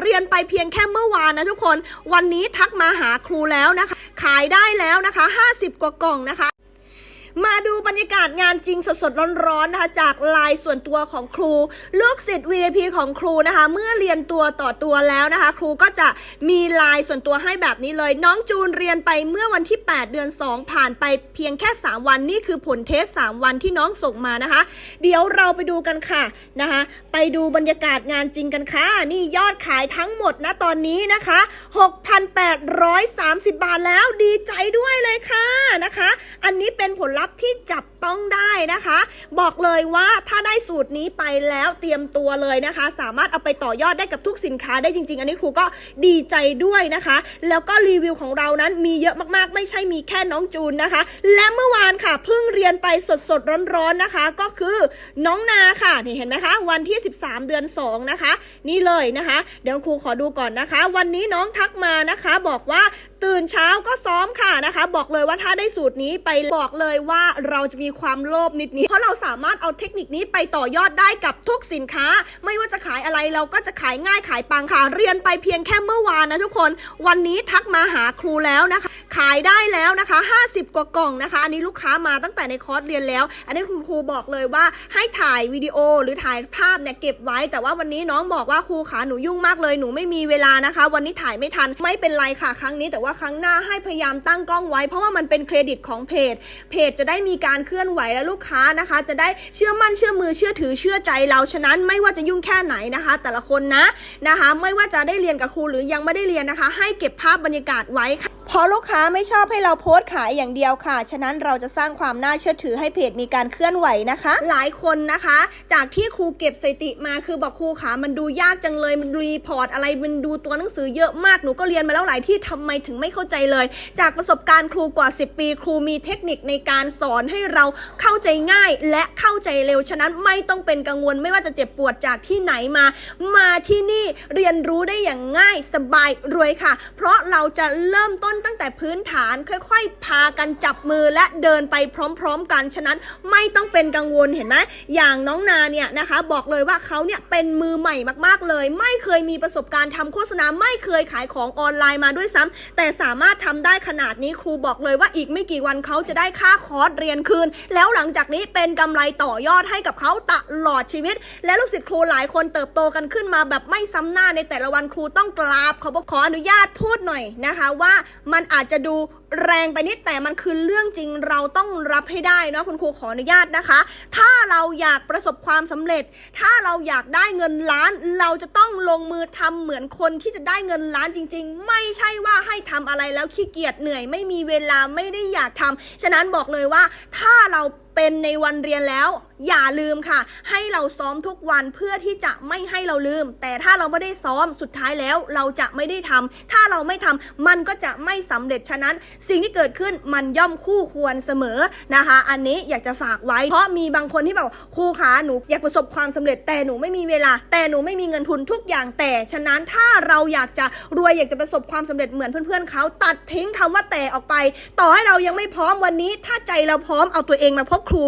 เรียนไปเพียงแค่เมื่อวานนะทุกคน วันนี้ทักมาหาครูแล้วนะคะ ขายได้แล้วนะคะ 50 กว่ากล่องนะคะมาดูบรรยากาศงานจริงสดๆร้อนๆนะคะ จากลน์ส่วนตัวของครู ลูกศิษย์ VIP ของครูนะคะ เมื่อเรียนตัวต่อตัวแล้วนะคะ ครูก็จะมีลน์ส่วนตัวให้แบบนี้เลย น้องจูนเรียนไปเมื่อวันที่ 8 เดือน 2 ผ่านไปเพียงแค่ 3 วันนี่คือผลเทส 3 วันที่น้องส่งมานะคะ เดี๋ยวเราไปดูกันค่ะนะคะไปดูบรรยากาศงานจริงกันค่ะ นี่ยอดขายทั้งหมดนะตอนนี้นะคะ 6,830 บาทแล้วดีใจด้วยเลยค่ะนะคะ อันนี้เป็นผลลัพธ์ที่จับ ต้องได้นะคะ บอกเลยว่าถ้าได้สูตรนี้ไปแล้วเตรียมตัวเลยนะคะ สามารถเอาไปต่อยอดได้กับทุกสินค้าได้จริง ๆ อันนี้ครูก็ดีใจด้วยนะคะ แล้วก็รีวิวของเรานั้นมีเยอะมากๆ ไม่ใช่มีแค่น้องจูนนะคะ และเมื่อวานค่ะเพิ่งเรียนไปสดๆร้อนๆนะคะ ก็คือน้องนาค่ะนี่เห็นไหมคะ วันที่ 13 เดือน 2 นะคะ นี่เลยนะคะ เดี๋ยวครูขอดูก่อนนะคะ วันนี้น้องทักมานะคะ บอกว่า ตื่นเช้าก็ซ้อมค่ะนะคะ บอกเลยว่าถ้าได้สูตรนี้ไปบอกเลยว่าเราจะมีความโลภนิดนี้เพราะเราสามารถเอาเทคนิคนี้ไปต่อยอดได้กับทุกสินค้า ไม่ว่าจะขายอะไรเราก็จะขายง่ายขายปังค่ะ เรียนไปเพียงแค่เมื่อวานนะทุกคน วันนี้ทักมาหาครูแล้วนะคะ ขายได้แล้วนะคะ 50 กว่ากล่องนะคะ อันนี้ลูกค้ามาตั้งแต่ในคอร์สเรียนแล้ว อันนี้คุณครูบอกเลยว่าให้ถ่ายวิดีโอหรือถ่ายภาพเนี่ยเก็บไว้ แต่ว่าวันนี้น้องบอกว่าครูขาหนูยุ่งมากเลยหนูไม่มีเวลานะคะ วันนี้ถ่ายไม่ทันไม่เป็นไรค่ะครั้งนี้ แต่ว่าครั้งหน้าให้พยายามตั้งกล้องไว้ เพราะว่ามันเป็นเครดิตของเพจ เพจจะได้มีการเคลื่อนไหวและลูกค้านะคะ จะได้เชื่อมั่นเชื่อมือเชื่อถือเชื่อใจเราฉะนั้นไม่ว่าจะยุ่งแค่ไหนนะคะ แต่ละคนนะนะคะ ไม่ว่าจะได้เรียนกับครูหรือยังไม่ได้เรียนนะคะ ให้เก็บภาพบรรยากาศไว้ค่ะเพราะลูกค้าไม่ชอบให้เราโพสต์ขายอย่างเดียวค่ะ ฉะนั้นเราจะสร้างความน่าเชื่อถือให้เพจมีการเคลื่อนไหวนะคะ หลายคนนะคะ จากที่ครูเก็บสถิติมาคือบอกครูขามันดูยากจังเลย มันรีพอร์ตอะไร มันดูตัวหนังสือเยอะมาก หนูก็เรียนมาแล้วหลายที่ทำไมถึงไม่เข้าใจเลย จากประสบการณ์ครูกว่า 10 ปี ครูมีเทคนิคในการสอนให้เราเข้าใจง่ายและเข้าใจเร็ว ฉะนั้นไม่ต้องเป็นกังวลไม่ว่าจะเจ็บปวดจากที่ไหนมา มาที่นี่เรียนรู้ได้อย่างง่ายสบายรวยค่ะ เพราะเราจะเริ่มต้นตั้งแต่พื้นฐานค่อยๆ พากันจับมือและเดินไปพร้อมๆ กันฉะนั้นไม่ต้องเป็นกังวลเห็นไหมอย่างน้องนาเนี่ยนะคะบอกเลยว่าเขาเนี่ยเป็นมือใหม่มากๆเลย ไม่เคยมีประสบการณ์ทำโฆษณาไม่เคยขายของออนไลน์มาด้วยซ้ำแต่สามารถทำได้ขนาดนี้ครูบอกเลยว่าอีกไม่กี่วันเขาจะได้ค่าคอร์สเรียนคืน แล้วหลังจากนี้เป็นกำไรต่อยอดให้กับเขาตลอดชีวิต และลูกศิษย์ครูหลายคนเติบโตกันขึ้นมาแบบไม่ซ้ำหน้าในแต่ละวันครูต้องกราบขอขออนุญาตพูดหน่อยนะคะว่ามันอาจจะดูแรงไปนิดแต่มันคือเรื่องจริงเราต้องรับให้ได้เนาะคุณครูขออนุญาตนะคะ ถ้าเราอยากประสบความสำเร็จ ถ้าเราอยากได้เงินล้าน เราจะต้องลงมือทำเหมือนคนที่จะได้เงินล้านจริง ๆ ไม่ใช่ว่าให้ทำอะไรแล้วขี้เกียจเหนื่อยไม่มีเวลาไม่ได้อยากทำฉะนั้นบอกเลยว่าถ้าเรา เป็นในวันเรียนแล้ว อย่าลืมค่ะ ให้เราซ้อมทุกวันเพื่อที่จะไม่ให้เราลืม แต่ถ้าเราไม่ได้ซ้อมสุดท้ายแล้วเราจะไม่ได้ทำถ้าเราไม่ทำมันก็จะไม่สำเร็จฉะนั้น สิ่งที่เกิดขึ้นมันย่อมคู่ควรเสมอนะคะ อันนี้อยากจะฝากไว้ เพราะมีบางคนที่บอกครูขาหนูอยากประสบความสำเร็จแต่หนูไม่มีเวลา แต่หนูไม่มีเงินทุนทุกอย่างแต่ ฉะนั้นถ้าเราอยากจะรวยอยากจะประสบความสำเร็จเหมือนเพื่อนๆเขาตัดทิ้งคำว่าแต่ออกไป ต่อให้เรายังไม่พร้อมวันนี้ ถ้าใจเราพร้อมเอาตัวเองมาพบครู